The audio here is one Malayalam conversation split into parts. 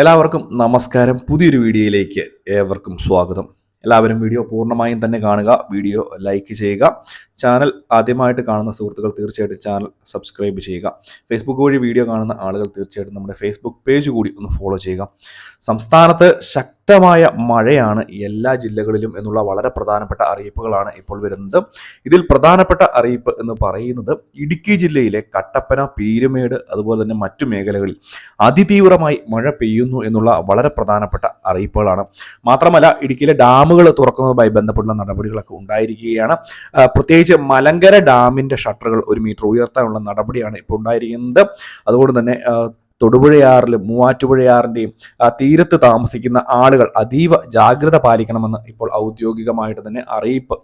എല്ലാവർക്കും നമസ്കാരം. പുതിയൊരു വീഡിയോയിലേക്ക് ഏവർക്കും സ്വാഗതം. എല്ലാവരും വീഡിയോ പൂർണമായും തന്നെ കാണുക വീഡിയോ ലൈക്ക് ചെയ്യുക ചാനൽ ആദ്യമായിട്ട് കാണുന്ന സുഹൃത്തുക്കൾ തീർച്ചയായിട്ടും ചാനൽ സബ്സ്ക്രൈബ് ചെയ്യുക. ഫേസ്ബുക്ക് വഴി വീഡിയോ കാണുന്ന ആളുകൾ തീർച്ചയായിട്ടും നമ്മുടെ ഫേസ്ബുക്ക് പേജ് കൂടി ഒന്ന് ഫോളോ ചെയ്യുക. സംസ്ഥാനത്ത് ശക്തമായ മഴയാണ് എല്ലാ ജില്ലകളിലും എന്നുള്ള വളരെ പ്രധാനപ്പെട്ട അറിയിപ്പുകളാണ് ഇപ്പോൾ വരുന്നത്. ഇതിൽ പ്രധാനപ്പെട്ട അറിയിപ്പ് എന്ന് പറയുന്നത് ഇടുക്കി ജില്ലയിലെ കട്ടപ്പന പീരുമേട് അതുപോലെ തന്നെ മറ്റു മേഖലകളിൽ അതിതീവ്രമായി മഴ പെയ്യുന്നു എന്നുള്ള വളരെ പ്രധാനപ്പെട്ട അറിയിപ്പുകളാണ്. മാത്രമല്ല ഇടുക്കിയിലെ ഡാമുകൾ തുറക്കുന്നതുമായി ബന്ധപ്പെട്ടുള്ള നടപടികളൊക്കെ ഉണ്ടായിരിക്കുകയാണ്. പ്രത്യേകിച്ച് മലങ്കര ഡാമിന്റെ ഷട്ടറുകൾ ഒരു മീറ്റർ ഉയർത്താനുള്ള നടപടിയാണ് ഇപ്പോൾ ഉണ്ടായിരിക്കുന്നത്. അതുകൊണ്ട് തന്നെ തൊടുപുഴയാറിലും മൂവാറ്റുപുഴയാറിന്റെയും തീരത്ത് താമസിക്കുന്ന ആളുകൾ അതീവ ജാഗ്രത പാലിക്കണമെന്ന് ഇപ്പോൾ ഔദ്യോഗികമായിട്ട് തന്നെ അറിയിപ്പ്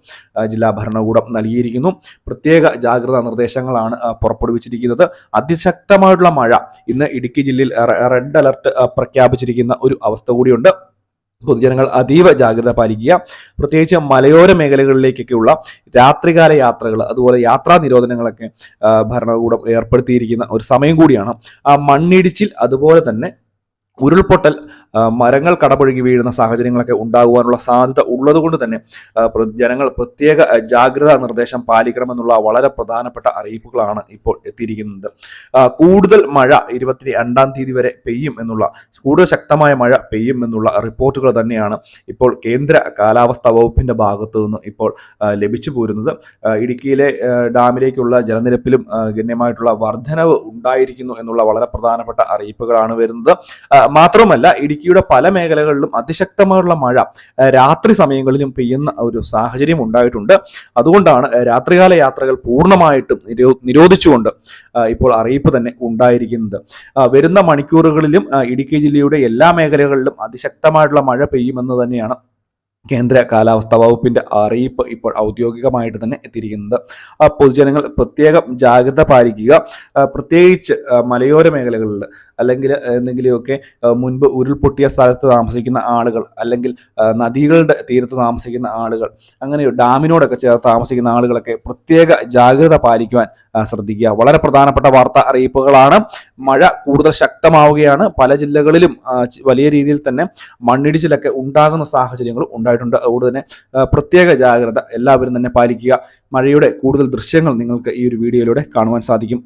ജില്ലാ ഭരണകൂടം നൽകിയിരിക്കുന്നു. പ്രത്യേക ജാഗ്രതാ നിർദ്ദേശങ്ങളാണ് പുറപ്പെടുവിച്ചിരിക്കുന്നത്. അതിശക്തമായിട്ടുള്ള മഴ ഇന്ന് ഇടുക്കി ജില്ലയിൽ റെഡ് അലർട്ട് പ്രഖ്യാപിച്ചിരിക്കുന്ന ഒരു അവസ്ഥ കൂടിയുണ്ട്. പൊതുജനങ്ങൾ അതീവ ജാഗ്രത പാലിക്കുക. പ്രത്യേകിച്ച് മലയോര മേഖലകളിലേക്കൊക്കെയുള്ള രാത്രികാല യാത്രകൾ അതുപോലെ യാത്രാ നിരോധനങ്ങളൊക്കെ ഭരണകൂടം ഏർപ്പെടുത്തിയിരിക്കുന്ന ഒരു സമയം കൂടിയാണ്. ആ മണ്ണിടിച്ചിൽ അതുപോലെ തന്നെ ഉരുൾപൊട്ടൽ മരങ്ങൾ കടപുഴകി വീഴുന്ന സാഹചര്യങ്ങളൊക്കെ ഉണ്ടാകുവാനുള്ള സാധ്യത ഉള്ളതുകൊണ്ട് തന്നെ ജനങ്ങൾ പ്രത്യേക ജാഗ്രതാ നിർദ്ദേശം പാലിക്കണമെന്നുള്ള വളരെ പ്രധാനപ്പെട്ട അറിയിപ്പുകളാണ് ഇപ്പോൾ എത്തിയിരിക്കുന്നത്. കൂടുതൽ മഴ ഇരുപത്തി രണ്ടാം തീയതി വരെ പെയ്യും എന്നുള്ള കൂടുതൽ ശക്തമായ മഴ പെയ്യും എന്നുള്ള റിപ്പോർട്ടുകൾ തന്നെയാണ് ഇപ്പോൾ കേന്ദ്ര കാലാവസ്ഥാ വകുപ്പിന്റെ ഭാഗത്തു നിന്ന് ഇപ്പോൾ ലഭിച്ചു പോരുന്നത്. ഇടുക്കിയിലെ ഡാമിലേക്കുള്ള ജലനിരപ്പിലും ഗണ്യമായിട്ടുള്ള വർധനവ് ഉണ്ടായിരിക്കുന്നു എന്നുള്ള വളരെ പ്രധാനപ്പെട്ട അറിയിപ്പുകളാണ് വരുന്നത്. മാത്രമല്ല ഇടുക്കിയുടെ പല മേഖലകളിലും അതിശക്തമായുള്ള മഴ രാത്രി സമയങ്ങളിലും പെയ്യുന്ന ഒരു സാഹചര്യം ഉണ്ടായിട്ടുണ്ട്. അതുകൊണ്ടാണ് രാത്രികാല യാത്രകൾ പൂർണമായിട്ടും നിരോ നിരോധിച്ചുകൊണ്ട് ഇപ്പോൾ അറിയിപ്പ് തന്നെ ഉണ്ടായിരിക്കുന്നത്. വരുന്ന മണിക്കൂറുകളിലും ഇടുക്കി ജില്ലയുടെ എല്ലാ മേഖലകളിലും അതിശക്തമായിട്ടുള്ള മഴ പെയ്യുമെന്ന് തന്നെയാണ് കേന്ദ്ര കാലാവസ്ഥാ വകുപ്പിന്റെ അറിയിപ്പ് ഇപ്പോൾ ഔദ്യോഗികമായിട്ട് തന്നെ എത്തിയിരിക്കുന്നത്. പൊതുജനങ്ങൾ പ്രത്യേകം ജാഗ്രത പാലിക്കുക. പ്രത്യേകിച്ച് മലയോര മേഖലകളിൽ അല്ലെങ്കിൽ എന്തെങ്കിലുമൊക്കെ മുൻപ് ഉരുൾപൊട്ടിയ സ്ഥലത്ത് താമസിക്കുന്ന ആളുകൾ അല്ലെങ്കിൽ നദികളുടെ തീരത്ത് താമസിക്കുന്ന ആളുകൾ അങ്ങനെ ഡാമിനോടൊക്കെ ചേർത്ത് താമസിക്കുന്ന ആളുകളൊക്കെ പ്രത്യേക ജാഗ്രത പാലിക്കുവാൻ ശ്രദ്ധിക്കുക. വളരെ പ്രധാനപ്പെട്ട വാർത്ത അറിയിപ്പുകളാണ്. മഴ കൂടുതൽ ശക്തമാവുകയാണ്. പല ജില്ലകളിലും വലിയ രീതിയിൽ തന്നെ മണ്ണിടിച്ചിലൊക്കെ ഉണ്ടാകുന്ന സാഹചര്യങ്ങൾ ഉണ്ടായിട്ടുണ്ട്. അതുകൊണ്ട് തന്നെ പ്രത്യേക ജാഗ്രത എല്ലാവരും തന്നെ പാലിക്കുക. മഴയുടെ കൂടുതൽ ദൃശ്യങ്ങൾ നിങ്ങൾക്ക് ഈ ഒരു വീഡിയോയിലൂടെ കാണുവാൻ സാധിക്കും.